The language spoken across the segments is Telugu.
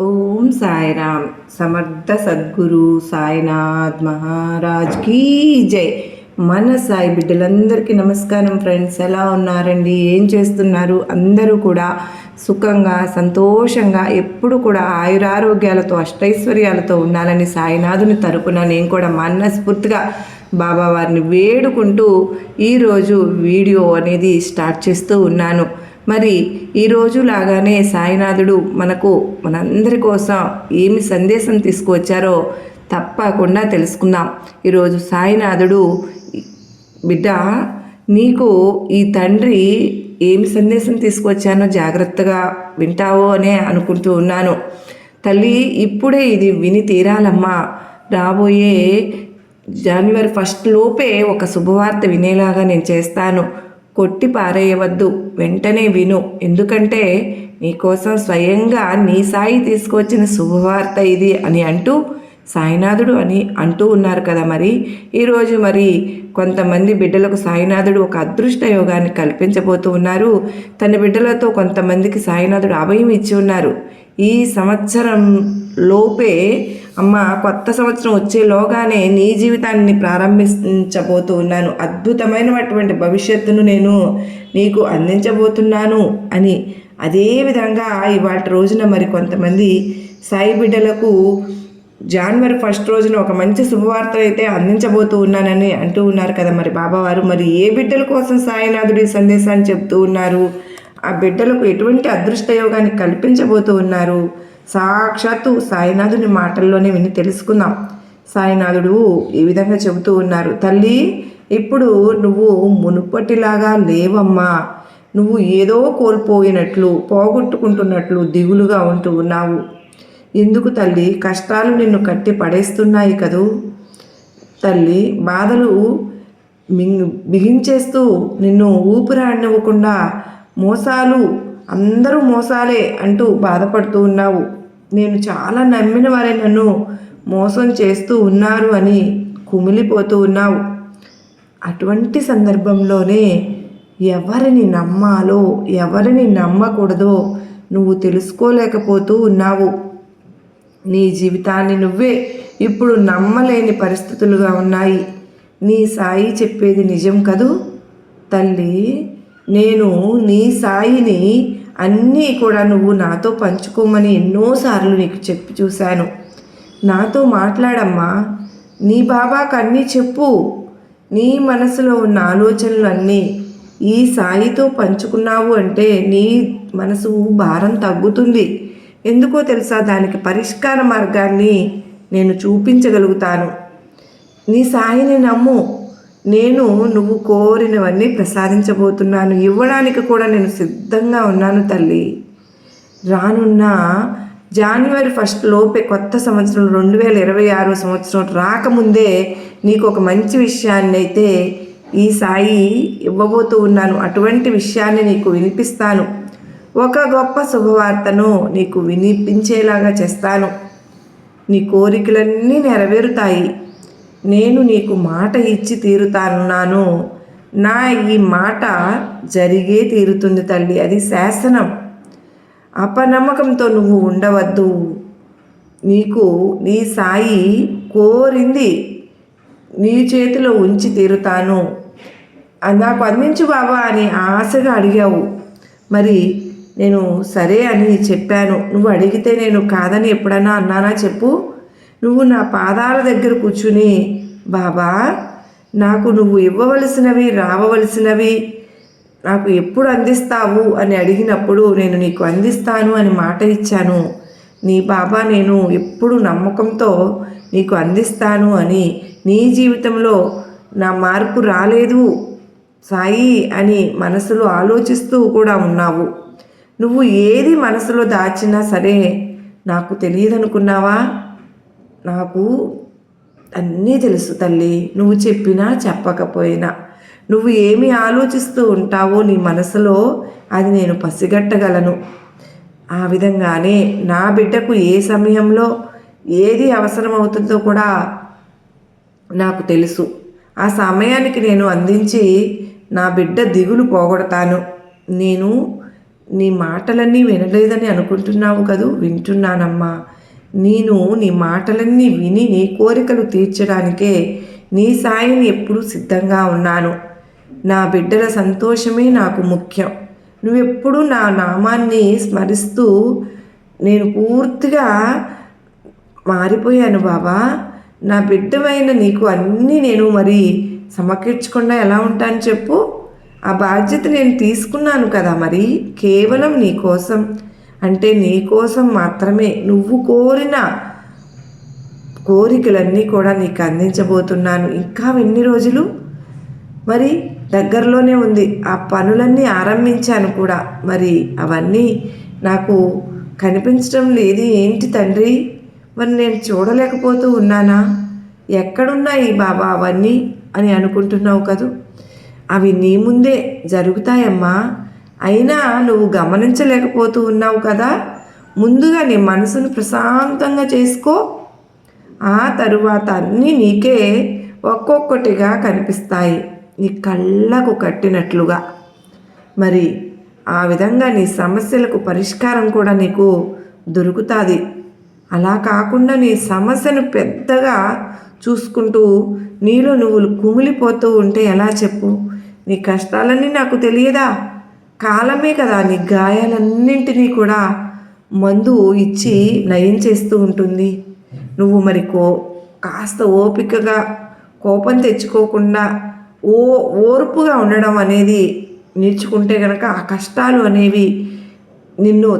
ఓం సాయిరామ్. సమర్థ సద్గురు సాయినాథ్ మహారాజ్ కీ జై. మన సాయి బిడ్డలందరికీ నమస్కారం ఫ్రెండ్స్. ఎలా ఉన్నారండి? ఏం చేస్తున్నారు? అందరూ కూడా సుఖంగా సంతోషంగా ఎప్పుడు కూడా ఆయురారోగ్యాలతో అష్టైశ్వర్యాలతో ఉండాలని సాయినాథుని తరపున నేను కూడా మనస్ఫూర్తిగా బాబా వారిని వేడుకుంటూ ఈరోజు వీడియో అనేది స్టార్ట్ చేస్తూ ఉన్నాను. మరి ఈరోజు లాగానే సాయినాథుడు మనకు మనందరి కోసం ఏమి సందేశం తీసుకువచ్చారో తప్పకుండా తెలుసుకుందాం. ఈరోజు సాయినాథుడు బిడ్డ నీకు ఈ తండ్రి ఏమి సందేశం తీసుకువచ్చానో జాగ్రత్తగా వింటావో అనే అనుకుంటూ ఉన్నాను. తల్లి ఇప్పుడే ఇది విని తీరాలమ్మా. రాబోయే జనవరి ఫస్ట్ లోపే ఒక శుభవార్త వినేలాగా నేను చేస్తాను. కొట్టి పారేయవద్దు. వెంటనే విను. ఎందుకంటే నీకోసం స్వయంగా నీ సాయి తీసుకొచ్చిన శుభవార్త ఇది అని అంటూ సాయినాథుడు అని అంటూ ఉన్నారు కదా మరి. ఈరోజు మరి కొంతమంది బిడ్డలకు సాయినాథుడు ఒక అదృష్ట యోగాన్ని కల్పించబోతూ ఉన్నారు. తన బిడ్డలతో కొంతమందికి సాయినాథుడు అభయం ఇచ్చి ఉన్నారు. ఈ సంవత్సరం లోపే అమ్మ కొత్త సంవత్సరం వచ్చేలోగానే నీ జీవితాన్ని ప్రారంభించబోతూ ఉన్నాను. అద్భుతమైనటువంటి భవిష్యత్తును నేను నీకు అందించబోతున్నాను అని అదేవిధంగా ఇవాళ రోజున మరి కొంతమంది సాయి బిడ్డలకు జనవరి ఫస్ట్ రోజున ఒక మంచి శుభవార్త అయితే అందించబోతూ ఉన్నానని అంటూ ఉన్నారు కదా మరి బాబావారు. మరి ఏ బిడ్డల కోసం సాయినాథుడి సందేశాన్ని చెప్తూ ఉన్నారు? ఆ బిడ్డలకు ఎటువంటి అదృష్టయోగాన్ని కల్పించబోతూ ఉన్నారు? సాక్షాత్తు సాయినాథుని మాటల్లోనే విని తెలుసుకుందాం. సాయినాథుడు ఈ విధంగా చెబుతూ ఉన్నారు. తల్లి ఇప్పుడు నువ్వు మునుపటిలాగా లేవమ్మా. నువ్వు ఏదో కోల్పోయినట్లు పోగొట్టుకుంటున్నట్లు దిగులుగా ఉంటూ ఉన్నావు. ఎందుకు తల్లి? కష్టాలు నిన్ను కట్టి పడేస్తున్నాయి కదూ? తల్లి బాధలు మింగ్ బిగించేస్తూ నిన్ను ఊపిరాడినివ్వకుండా మోసాలు అందరూ మోసాలే అంటూ బాధపడుతూ ఉన్నావు. నేను చాలా నమ్మిన వారే నన్ను మోసం చేస్తూ ఉన్నారు అని కుమిలిపోతూ ఉన్నావు. అటువంటి సందర్భంలోనే ఎవరిని నమ్మాలో ఎవరిని నమ్మకూడదో నువ్వు తెలుసుకోలేకపోతూ ఉన్నావు. నీ జీవితాన్ని నువ్వే ఇప్పుడు నమ్మలేని పరిస్థితులుగా ఉన్నాయి. నీ సాయి చెప్పేది నిజం కదూ? తల్లి! నేను నీ సాయిని అన్నీ కూడా నువ్వు నాతో పంచుకోమని ఎన్నోసార్లు నీకు చెప్పి చూశాను. నాతో మాట్లాడమ్మా. నీ బాబాకు అన్నీ చెప్పు. నీ మనసులో ఉన్న ఆలోచనలు అన్నీ ఈ సాయితో పంచుకున్నావు అంటే నీ మనసు భారం తగ్గుతుంది. ఎందుకో తెలుసా? దానికి పరిష్కార మార్గాన్ని నేను చూపించగలుగుతాను. నీ సాయిని నమ్ము. నేను నువ్వు కోరినవన్నీ ప్రసాదించబోతున్నాను. ఇవ్వడానికి కూడా నేను సిద్ధంగా ఉన్నాను తల్లి. రానున్న జనవరి ఫస్ట్ లోపే కొత్త సంవత్సరం రెండు వేల ఇరవై ఆరో సంవత్సరం రాకముందే నీకు ఒక మంచి విషయాన్ని అయితే ఈ సాయి ఇవ్వబోతూ ఉన్నాను. అటువంటి విషయాన్ని నీకు వినిపిస్తాను. ఒక గొప్ప శుభవార్తను నీకు వినిపించేలాగా చేస్తాను. నీ కోరికలన్నీ నెరవేరుతాయి. నేను నీకు మాట ఇచ్చి తీరుతానున్నాను. నా ఈ మాట జరిగే తీరుతుంది తల్లి అది శాసనం. అపనమ్మకంతో నువ్వు ఉండవద్దు. నీకు నీ సాయి కోరింది నీ చేతిలో ఉంచి తీరుతాను. నాకు అందించు బాబా అని ఆశగా అడిగావు. మరి నేను సరే అని చెప్పాను. నువ్వు అడిగితే నేను కాదని ఎప్పుడన్నా అన్నానా చెప్పు. నువ్వు నా పాదాల దగ్గర కూర్చుని బాబా నాకు నువ్వు ఇవ్వవలసినవి రావవలసినవి నాకు ఎప్పుడు అందిస్తావు? అని అడిగినప్పుడు నేను నీకు అందిస్తాను అని మాట ఇచ్చాను. నీ బాబా నేను ఎప్పుడు నమ్మకంతో నీకు అందిస్తాను అని నీ జీవితంలో నా మార్పు రాలేదు సాయి అని మనసులో ఆలోచిస్తూ కూడా ఉన్నావు. నువ్వు ఏది మనసులో దాచినా సరే నాకు తెలియదనుకున్నావా? నాకు అన్నీ తెలుసు తల్లి. నువ్వు చెప్పినా చెప్పకపోయినా. నువ్వు ఏమి ఆలోచిస్తూ ఉంటావో నీ మనసులో అది నేను పసిగట్టగలను. ఆ విధంగానే నా బిడ్డకు ఏ సమయంలో ఏది అవసరమవుతుందో కూడా నాకు తెలుసు. ఆ సమయానికి నేను అందించి నా బిడ్డ దిగులు పోగొడతాను. నేను నీ మాటలన్నీ వినలేదని అనుకుంటున్నావు కదూ? వింటున్నానమ్మా. నేను నీ మాటలన్నీ విని నీ కోరికలు తీర్చడానికే నీ సాయిని ఎప్పుడూ సిద్ధంగా ఉన్నాను. నా బిడ్డల సంతోషమే నాకు ముఖ్యం. నువ్వెప్పుడు నా నామాన్ని స్మరిస్తూ నేను పూర్తిగా మారిపోయాను బాబా నా బిడ్డమైన నీకు అన్నీ నేను మరి సమకూర్చకుండా ఎలా ఉంటాను చెప్పు? ఆ బాధ్యత నేను తీసుకున్నాను కదా మరి. కేవలం నీ కోసం. అంటే నీ కోసం మాత్రమే నువ్వు కోరిన కోరికలన్నీ కూడా నీకు అందించబోతున్నాను. ఇంకా ఎన్ని రోజులు? మరి దగ్గరలోనే ఉంది. ఆ పనులన్నీ ఆరంభించాను కూడా. మరి అవన్నీ నాకు కనిపించడం లేదు. ఏంటి తండ్రి? మరి నేను చూడలేకపోతూ ఉన్నానా? ఎక్కడున్నాయి బాబా అవన్నీ అని అనుకుంటున్నావు కదూ? అవి నీ ముందే జరుగుతాయమ్మా. అయినా నువ్వు గమనించలేకపోతూ ఉన్నావు కదా. ముందుగా నీ మనసును ప్రశాంతంగా చేసుకో. ఆ తరువాత అన్నీ నీకే ఒక్కొక్కటిగా కనిపిస్తాయి. నీ కళ్ళకు కట్టినట్లుగా. మరి ఆ విధంగా నీ సమస్యలకు పరిష్కారం కూడా నీకు దొరుకుతుంది. అలా కాకుండా నీ సమస్యను పెద్దగా చూసుకుంటూ నీలో నువ్వు కుమిలిపోతూ ఉంటే ఎలా చెప్పు? నీ కష్టాలన్నీ నాకు తెలియదా? కాలమే కదా నీ గాయాలన్నింటినీ కూడా మందు ఇచ్చి నయం చేస్తూ ఉంటుంది. నువ్వు మరి కో కాస్త ఓపికగా కోపం తెచ్చుకోకుండా ఓ ఓర్పుగా ఉండడం అనేది నేర్చుకుంటే కనుక ఆ కష్టాలు అనేవి నిన్ను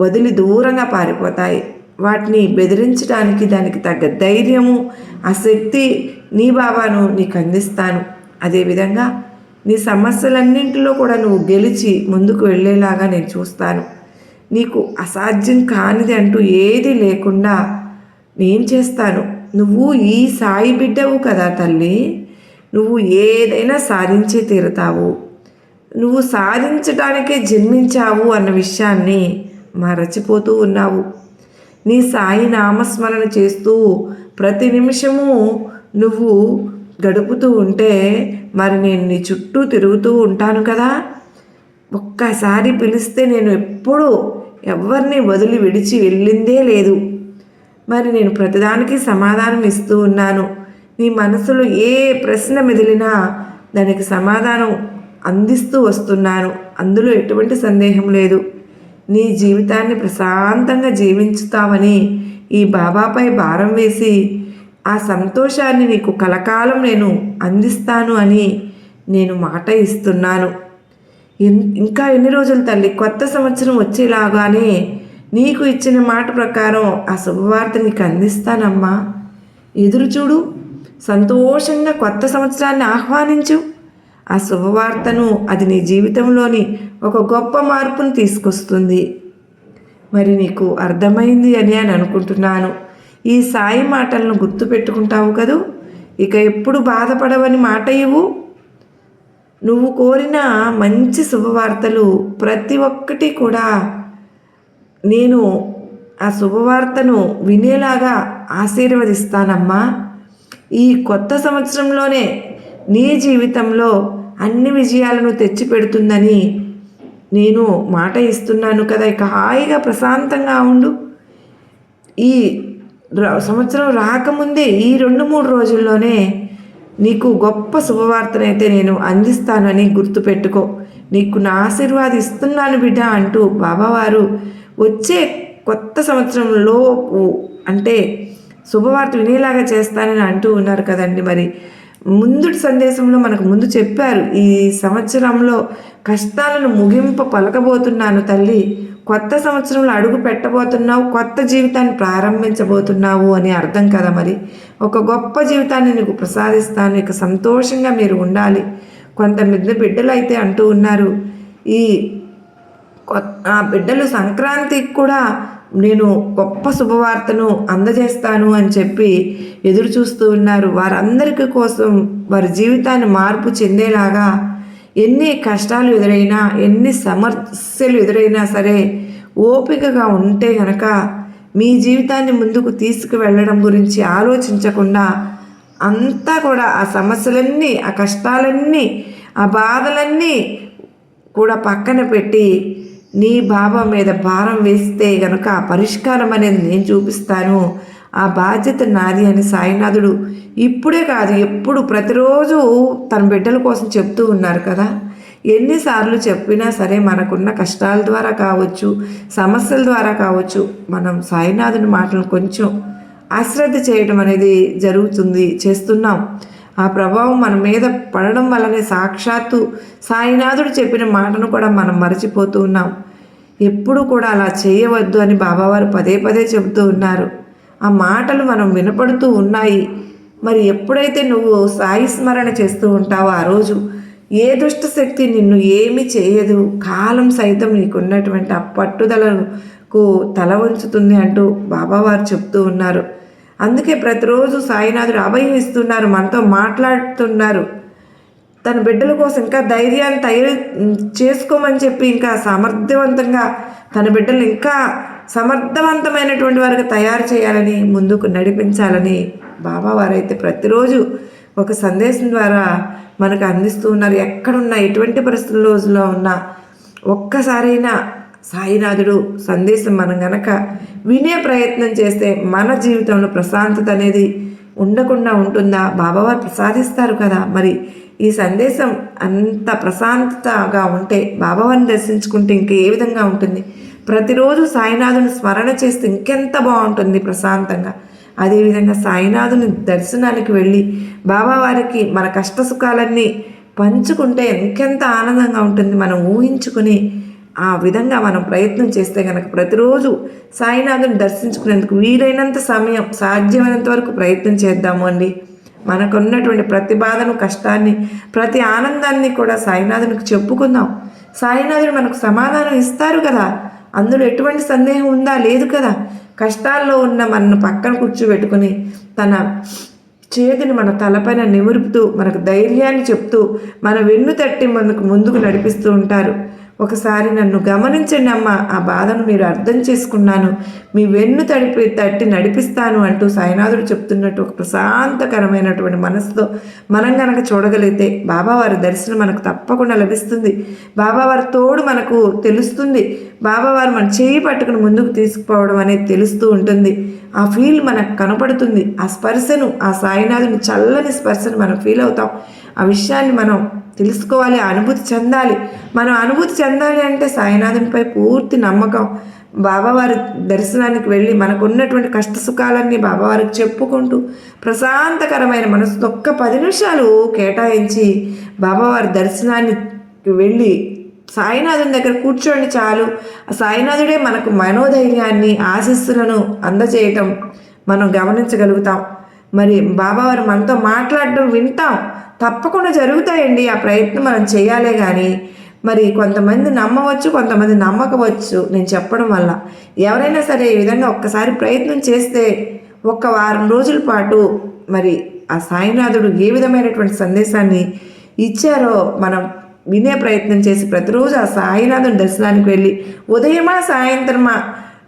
వదిలి దూరంగా పారిపోతాయి. వాటిని బెదిరించడానికి దానికి తగ్గ ధైర్యము ఆ శక్తి నీ బాబాను నీకు అందిస్తాను. అదేవిధంగా నీ సమస్యలన్నింటిలో కూడా నువ్వు గెలిచి ముందుకు వెళ్ళేలాగా నేను చూస్తాను. నీకు అసాధ్యం కానిది అంటూ ఏది లేకుండా నేను చేస్తాను. నువ్వు ఈ సాయి బిడ్డవు కదా తల్లి. నువ్వు ఏదైనా సాధించి తీరుతావు. నువ్వు సాధించడానికే జన్మించావు అన్న విషయాన్ని మరచిపోతూ ఉన్నావు. నీ సాయి నామస్మరణ చేస్తూ ప్రతి నిమిషము నువ్వు గడుపుతూ ఉంటే మరి నేను నీ చుట్టూ తిరుగుతూ ఉంటాను కదా. ఒక్కసారి పిలిస్తే నేను ఎప్పుడూ ఎవరిని వదిలి విడిచి వెళ్ళిందే లేదు. మరి నేను ప్రతిదానికి సమాధానం ఇస్తూ ఉన్నాను. నీ మనసులో ఏ ప్రశ్న మెదిలినా దానికి సమాధానం అందిస్తూ వస్తున్నాను. అందులో ఎటువంటి సందేహం లేదు. నీ జీవితాన్ని ప్రశాంతంగా జీవించుతావని ఈ బాబాపై భారం వేసి ఆ సంతోషాన్ని నీకు కలకాలం నేను అందిస్తాను అని నేను మాట ఇస్తున్నాను. ఇంకా ఎన్ని రోజులు తల్లి? కొత్త సంవత్సరం వచ్చేలాగానే నీకు ఇచ్చిన మాట ప్రకారం ఆ శుభవార్త నీకు అందిస్తానమ్మా. ఎదురు చూడు సంతోషంగా కొత్త సంవత్సరాన్ని ఆహ్వానించు. ఆ శుభవార్తను అది నీ జీవితంలోని ఒక గొప్ప మార్పును తీసుకొస్తుంది. మరి నీకు అర్థమైంది అని అని అనుకుంటున్నాను. ఈ సాయి మాటలను గుర్తుపెట్టుకుంటావు కదూ? ఇక ఎప్పుడు బాధపడవని మాట ఇవ్వు. నువ్వు కోరిన మంచి శుభవార్తలు ప్రతి ఒక్కటి కూడా నేను ఆ శుభవార్తను వినేలాగా ఆశీర్వదిస్తానమ్మా. ఈ కొత్త సంవత్సరంలోనే నీ జీవితంలో అన్ని విజయాలను తెచ్చిపెడుతుందని నేను మాట ఇస్తున్నాను కదా. ఇక హాయిగా ప్రశాంతంగా ఉండు. ఈ సంవత్సరం రాకముందే ఈ రెండు మూడు రోజుల్లోనే నీకు గొప్ప శుభవార్తనైతే నేను అందిస్తానని గుర్తుపెట్టుకో. నీకు నా ఆశీర్వాదం ఇస్తున్నాను బిడ్డ అంటూ బాబావారు వచ్చే కొత్త సంవత్సరంలో అంటే శుభవార్త వినేలాగా చేస్తానని అంటూ ఉన్నారు కదండి మరి. ముందుటి సందేశంలో మనకు ముందు చెప్పారు ఈ సంవత్సరంలో కష్టాలను ముగింప పలకబోతున్నాను తల్లి. కొత్త సంవత్సరంలో అడుగు పెట్టబోతున్నావు కొత్త జీవితాన్ని ప్రారంభించబోతున్నావు అని అర్థం కదా మరి. ఒక గొప్ప జీవితాన్ని నీకు ప్రసాదిస్తాను ఇక సంతోషంగా మీరు ఉండాలి. కొంతమంది బిడ్డలు అయితే అంటూ ఉన్నారు. ఈ ఆ బిడ్డలు సంక్రాంతికి కూడా నేను గొప్ప శుభవార్తను అందజేస్తాను అని చెప్పి ఎదురు చూస్తూ ఉన్నారు. వారందరికీ కోసం వారి జీవితాన్ని మార్పు చెందేలాగా ఎన్ని కష్టాలు ఎదురైనా ఎన్ని సమస్యలు ఎదురైనా సరే ఓపికగా ఉంటే గనక మీ జీవితాన్ని ముందుకు తీసుకువెళ్ళడం గురించి ఆలోచించకుండా అంతా కూడా ఆ సమస్యలన్నీ ఆ కష్టాలన్నీ ఆ బాధలన్నీ కూడా పక్కన పెట్టి నీ బాబా మీద భారం వేస్తే గనక పరిష్కారం అనేది నేను చూపిస్తాను. ఆ బాధ్యత నాది అని సాయినాథుడు ఇప్పుడే కాదు ఎప్పుడు ప్రతిరోజు తన బిడ్డల కోసం చెప్తూ ఉన్నారు కదా. ఎన్నిసార్లు చెప్పినా సరే మనకున్న కష్టాల ద్వారా కావచ్చు సమస్యల ద్వారా కావచ్చు మనం సాయినాథుని మాటలను కొంచెం అశ్రద్ధ చేయడం అనేది జరుగుతుంది చేస్తున్నాం. ఆ ప్రభావం మన మీద పడడం వల్లనే సాక్షాత్తు సాయినాథుడు చెప్పిన మాటను కూడా మనం మరచిపోతూ ఉన్నాం. ఎప్పుడు కూడా అలా చేయవద్దు అని బాబావారు పదే పదే చెబుతూ ఉన్నారు. ఆ మాటలు మనం వినపడుతూ ఉన్నాయి. మరి ఎప్పుడైతే నువ్వు సాయి స్మరణ చేస్తూ ఉంటావో ఆ రోజు ఏ దుష్ట శక్తి నిన్ను ఏమి చేయదు. కాలం సైతం నీకున్నటువంటి ఆ పట్టుదలకు తల ఉంచుతుంది అంటూ బాబావారు చెప్తూ ఉన్నారు. అందుకే ప్రతిరోజు సాయినాథుడు అభయం ఇస్తున్నారు మనతో మాట్లాడుతున్నారు. తన బిడ్డల కోసం ఇంకా ధైర్యాన్ని తయారు చేసుకోమని చెప్పి ఇంకా సమర్థవంతంగా తన బిడ్డలు ఇంకా సమర్థవంతమైనటువంటి వారికి తయారు చేయాలని ముందుకు నడిపించాలని బాబా వారైతే ప్రతిరోజు ఒక సందేశం ద్వారా మనకు అందిస్తూ ఉన్నారు. ఎక్కడున్నా ఎటువంటి పరిస్థితుల్లో ఉన్నా ఒక్కసారైనా సాయినాథుడు సందేశం మనం గనక వినే ప్రయత్నం చేస్తే మన జీవితంలో ప్రశాంతత అనేది ఉండకుండా ఉంటుందా? బాబావారు ప్రసాదిస్తారు కదా. మరి ఈ సందేశం అంత ప్రశాంతతగా ఉంటే బాబావారిని దర్శించుకుంటే ఇంకా ఏ విధంగా ఉంటుంది? ప్రతిరోజు సాయినాథుని స్మరణ చేస్తే ఇంకెంత బాగుంటుంది ప్రశాంతంగా. అదేవిధంగా సాయినాథుని దర్శనానికి వెళ్ళి బాబావారికి మన కష్ట సుఖాలన్నీ పంచుకుంటే ఇంకెంత ఆనందంగా ఉంటుంది మనం ఊహించుకుని ఆ విధంగా మనం ప్రయత్నం చేస్తే కనుక ప్రతిరోజు సాయినాథుని దర్శించుకునేందుకు వీలైనంత సమయం సాధ్యమైనంత వరకు ప్రయత్నం చేద్దాము అండి. మనకున్నటువంటి ప్రతి బాధను కష్టాన్ని ప్రతి ఆనందాన్ని కూడా సాయినాథునికి చెప్పుకుందాం. సాయినాథుడు మనకు సమాధానం ఇస్తారు కదా. అందులో ఎటువంటి సందేహం ఉందా? లేదు కదా. కష్టాల్లో ఉన్న మనను పక్కన కూర్చోబెట్టుకుని తన చేతిని మన తలపైన నిమురుపుతూ మనకు ధైర్యాన్ని చెప్తూ మన వెన్ను తట్టి మనకు ముందుకు నడిపిస్తూ ఉంటారు. ఒకసారి నన్ను గమనించండి అమ్మ ఆ బాధను మీరు అర్థం చేసుకున్నాను. మీ వెన్ను తడిపి తట్టి నడిపిస్తాను అంటూ సాయినాథుడు చెప్తున్నట్టు ఒక ప్రశాంతకరమైనటువంటి మనసుతో మనం గనక చూడగలిగితే బాబావారి దర్శనం మనకు తప్పకుండా లభిస్తుంది. బాబావారి తోడు మనకు తెలుస్తుంది. బాబావారు మన చేయి పట్టుకుని ముందుకు తీసుకుపోవడం అనేది తెలుస్తూ ఉంటుంది. ఆ ఫీల్ మనకు కనపడుతుంది. ఆ స్పర్శను ఆ సాయినాథుని చల్లని స్పర్శను మనం ఫీల్ అవుతాం. ఆ విషయాన్ని మనం తెలుసుకోవాలి అనుభూతి చెందాలి. మనం అనుభూతి చెందాలి అంటే సాయినాథునిపై పూర్తి నమ్మకం. బాబావారి దర్శనానికి వెళ్ళి మనకు ఉన్నటువంటి కష్ట సుఖాలన్నీ బాబావారికి చెప్పుకుంటూ ప్రశాంతకరమైన మనసుతో ఒక్క పది నిమిషాలు కేటాయించి బాబావారి దర్శనానికి వెళ్ళి సాయినాథుని దగ్గర కూర్చోండి చాలు. ఆ సాయినాథుడే మనకు మనోధైర్యాన్ని ఆశస్సులను అందజేయటం మనం గమనించగలుగుతాం. మరి బాబావారు మనతో మాట్లాడడం వింటాం. తప్పకుండా జరుగుతాయండి. ఆ ప్రయత్నం మనం చేయాలే కానీ మరి కొంతమంది నమ్మవచ్చు కొంతమంది నమ్మకవచ్చు నేను చెప్పడం వల్ల. ఎవరైనా సరే ఈ విధంగా ఒక్కసారి ప్రయత్నం చేస్తే ఒక్క వారం రోజుల పాటు మరి ఆ సాయినాథుడు ఏ విధమైనటువంటి సందేశాన్ని ఇచ్చారో మనం వినే ప్రయత్నం చేసి ప్రతిరోజు ఆ సాయినాథుని దర్శనానికి వెళ్ళి ఉదయమా సాయంత్రమా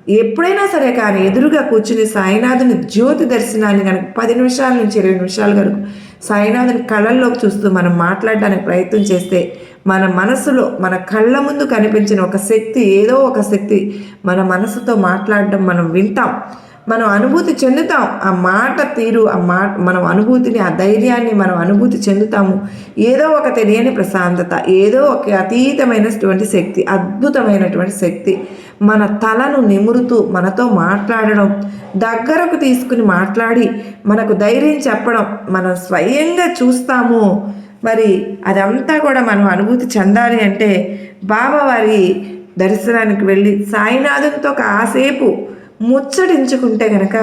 ఎప్పుడైనా సరే కానీ ఎదురుగా కూర్చుని సాయినాథుని జ్యోతి దర్శనాన్ని కనుక పది నిమిషాల నుంచి ఇరవై నిమిషాల వరకు సాయినాథుని కళ్ళల్లోకి చూస్తూ మనం మాట్లాడడానికి ప్రయత్నం చేస్తే మన మనసులో మన కళ్ళ ముందు కనిపించిన ఒక శక్తి ఏదో ఒక శక్తి మన మనసుతో మాట్లాడడం మనం వింటాం. మనం అనుభూతి చెందుతాం. ఆ మాట తీరు ఆ మాట మనం అనుభూతిని ఆ ధైర్యాన్ని మనం అనుభూతి చెందుతాము. ఏదో ఒక తెలియని ప్రశాంతత ఏదో ఒక అతీతమైనటువంటి శక్తి అద్భుతమైనటువంటి శక్తి. మన తలను నిమురుతూ మనతో మాట్లాడడం దగ్గరకు తీసుకుని మాట్లాడి మనకు ధైర్యం చెప్పడం మనం స్వయంగా చూస్తాము. మరి అదంతా కూడా మనం అనుభూతి చెందాలి అంటే బాబావారి దర్శనానికి వెళ్ళి సాయినాథంతో కాసేపు ముచ్చటించుకుంటే కనుక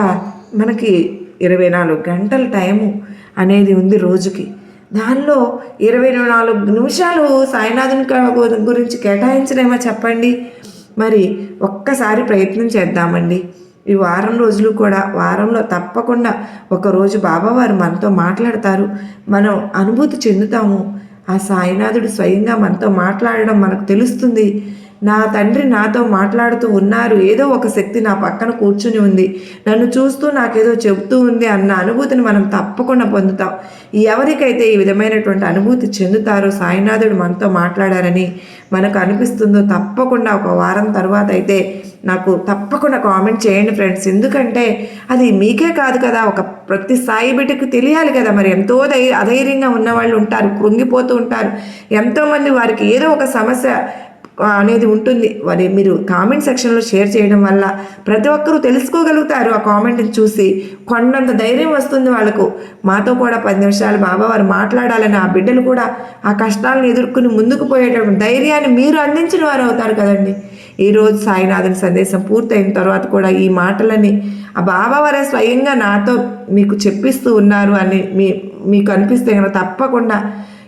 మనకి ఇరవై నాలుగు గంటల టైము అనేది ఉంది రోజుకి. దానిలో ఇరవై నాలుగు నిమిషాలు సాయినాథుని గురించి కేటాయించడేమో చెప్పండి? మరి ఒక్కసారి ప్రయత్నం చేద్దామండి. ఈ వారం రోజులు కూడా వారంలో తప్పకుండా ఒకరోజు బాబావారు మనతో మాట్లాడతారు. మనం అనుభూతి చెందుతాము. ఆ సాయినాథుడు స్వయంగా మనతో మాట్లాడడం మనకు తెలుస్తుంది. నా తండ్రి నాతో మాట్లాడుతూ ఉన్నారు. ఏదో ఒక శక్తి నా పక్కన కూర్చుని ఉంది. నన్ను చూస్తూ నాకేదో చెబుతూ ఉంది అన్న అనుభూతిని మనం తప్పకుండా పొందుతాం. ఎవరికైతే ఈ విధమైనటువంటి అనుభూతి చెందుతారో సాయినాథుడు మనతో మాట్లాడారని మనకు అనిపిస్తుందో తప్పకుండా ఒక వారం తర్వాత అయితే నాకు తప్పకుండా కామెంట్ చేయండి ఫ్రెండ్స్. ఎందుకంటే అది మీకే కాదు కదా ఒక ప్రతి సాయి బిడ్డకు తెలియాలి కదా మరి. ఎంతో ధైర్య అధైర్యంగా ఉన్న వాళ్ళు ఉంటారు కృంగిపోతూ ఉంటారు. ఎంతోమంది వారికి ఏదో ఒక సమస్య అనేది ఉంటుంది. మరి మీరు కామెంట్ సెక్షన్లో షేర్ చేయడం వల్ల ప్రతి ఒక్కరూ తెలుసుకోగలుగుతారు ఆ కామెంట్ని చూసి. కొండంత ధైర్యం వస్తుంది వాళ్ళకు. మాతో కూడా పది నిమిషాలు బాబా వారు మాట్లాడాలని ఆ బిడ్డలు కూడా ఆ కష్టాలను ఎదుర్కొని ముందుకు పోయేటటువంటి ధైర్యాన్ని మీరు అందించిన వారు అవుతారు కదండి. ఈరోజు సాయినాథుని సందేశం పూర్తయిన తర్వాత కూడా ఈ మాటలని ఆ బాబావారే స్వయంగా నాతో మీకు చెప్పిస్తూ ఉన్నారు అని మీ మీకు అనిపిస్తే కనుక తప్పకుండా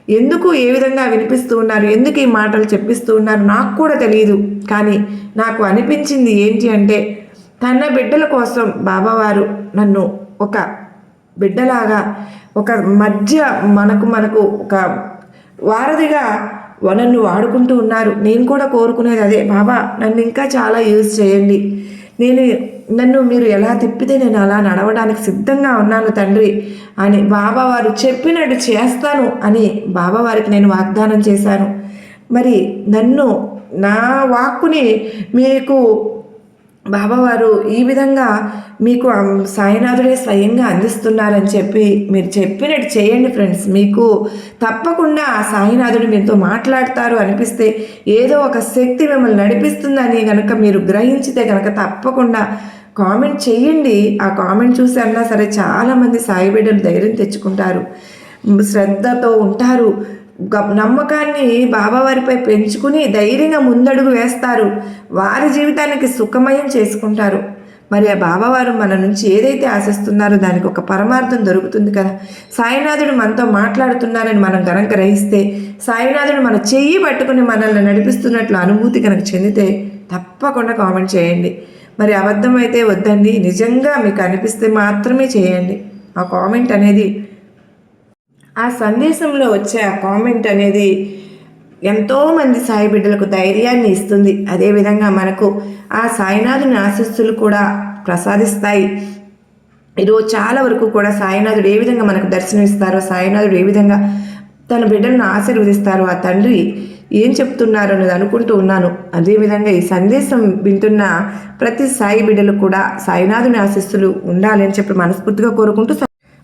ఎందుకు ఏ విధంగా వినిపిస్తూ ఉన్నారు? ఎందుకు ఈ మాటలు చెప్పిస్తూ ఉన్నారు? నాకు కూడా తెలియదు కానీ నాకు అనిపించింది ఏంటి అంటే తన బిడ్డల కోసం బాబావారు నన్ను ఒక బిడ్డలాగా ఒక మధ్య మనకు మనకు ఒక వారధిగా నన్ను వాడుకుంటూ ఉన్నారు. నేను కూడా కోరుకునేది అదే. బాబా నన్ను ఇంకా చాలా యూజ్ చేయండి. నేను నన్ను మీరు ఎలా తిప్పితే నేను అలా నడవడానికి సిద్ధంగా ఉన్నాను తండ్రి అని బాబా వారు చెప్పినట్టు చేస్తాను అని బాబా వారికి నేను వాగ్దానం చేశాను. మరి నన్ను నా వాక్కుని మీకు బాబావారు ఈ విధంగా మీకు సాయినాథుడే స్వయంగా అందిస్తున్నారని చెప్పి మీరు చెప్పినట్టు చేయండి ఫ్రెండ్స్. మీకు తప్పకుండా ఆ సాయినాథుడు మీతో మాట్లాడతారు అనిపిస్తే ఏదో ఒక శక్తి మిమ్మల్ని నడిపిస్తుందని కనుక మీరు గ్రహించితే కనుక తప్పకుండా కామెంట్ చేయండి. ఆ కామెంట్ చూసి అన్నా సరే చాలామంది సాయి బిడ్డలు ధైర్యం తెచ్చుకుంటారు. శ్రద్ధతో ఉంటారు. నమ్మకాన్ని బాబావారిపై పెంచుకుని ధైర్యంగా ముందడుగు వేస్తారు. వారి జీవితానికి సుఖమయం చేసుకుంటారు. మరి ఆ బాబావారు మన నుంచి ఏదైతే ఆశిస్తున్నారో దానికి ఒక పరమార్థం దొరుకుతుంది కదా. సాయినాథుడు మనతో మాట్లాడుతున్నారని మనం కనుక గ్రహిస్తే సాయినాథుడు మన చెయ్యి పట్టుకుని మనల్ని నడిపిస్తున్నట్లు అనుభూతి కనుక చెందితే తప్పకుండా కామెంట్ చేయండి. మరి అబద్ధం అయితే వద్దండి. నిజంగా మీకు అనిపిస్తే మాత్రమే చేయండి. ఆ కామెంట్ అనేది ఆ సందేశంలో వచ్చే ఆ కామెంట్ అనేది ఎంతోమంది సాయి బిడ్డలకు ధైర్యాన్ని ఇస్తుంది. అదేవిధంగా మనకు ఆ సాయినాథుని ఆశస్సులు కూడా ప్రసాదిస్తాయి. ఈరోజు చాలా వరకు కూడా సాయినాథుడు ఏ విధంగా మనకు దర్శనమిస్తారో సాయినాథుడు ఏ విధంగా తన బిడ్డలను ఆశీర్వదిస్తారో ఆ తండ్రి ఏం చెప్తున్నారు అన్నది అనుకుంటూ ఉన్నాను. అదేవిధంగా ఈ సందేశం వింటున్న ప్రతి సాయి బిడ్డలు కూడా సాయినాథుని ఆశస్సులు ఉండాలి అని చెప్పి మనస్ఫూర్తిగా కోరుకుంటూ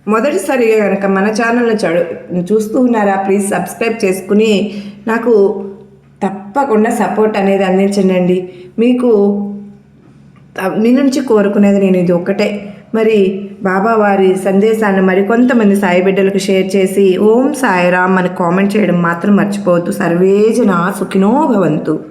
మొదటిసారిగా కనుక మన ఛానల్ని చడు చూస్తూ ఉన్నారా ప్లీజ్ సబ్స్క్రైబ్ చేసుకుని నాకు తప్పకుండా సపోర్ట్ అనేది అందించండి మీకు మీ నుంచి కోరుకునేది నేను ఇది ఒక్కటే. మరి బాబా వారి సందేశాన్ని మరికొంతమంది సాయి బిడ్డలకు షేర్ చేసి ఓం సాయిరామ్ అని కామెంట్ చేయడం మాత్రం మర్చిపోవద్దు. సర్వేజన సుఖినో భవంతు.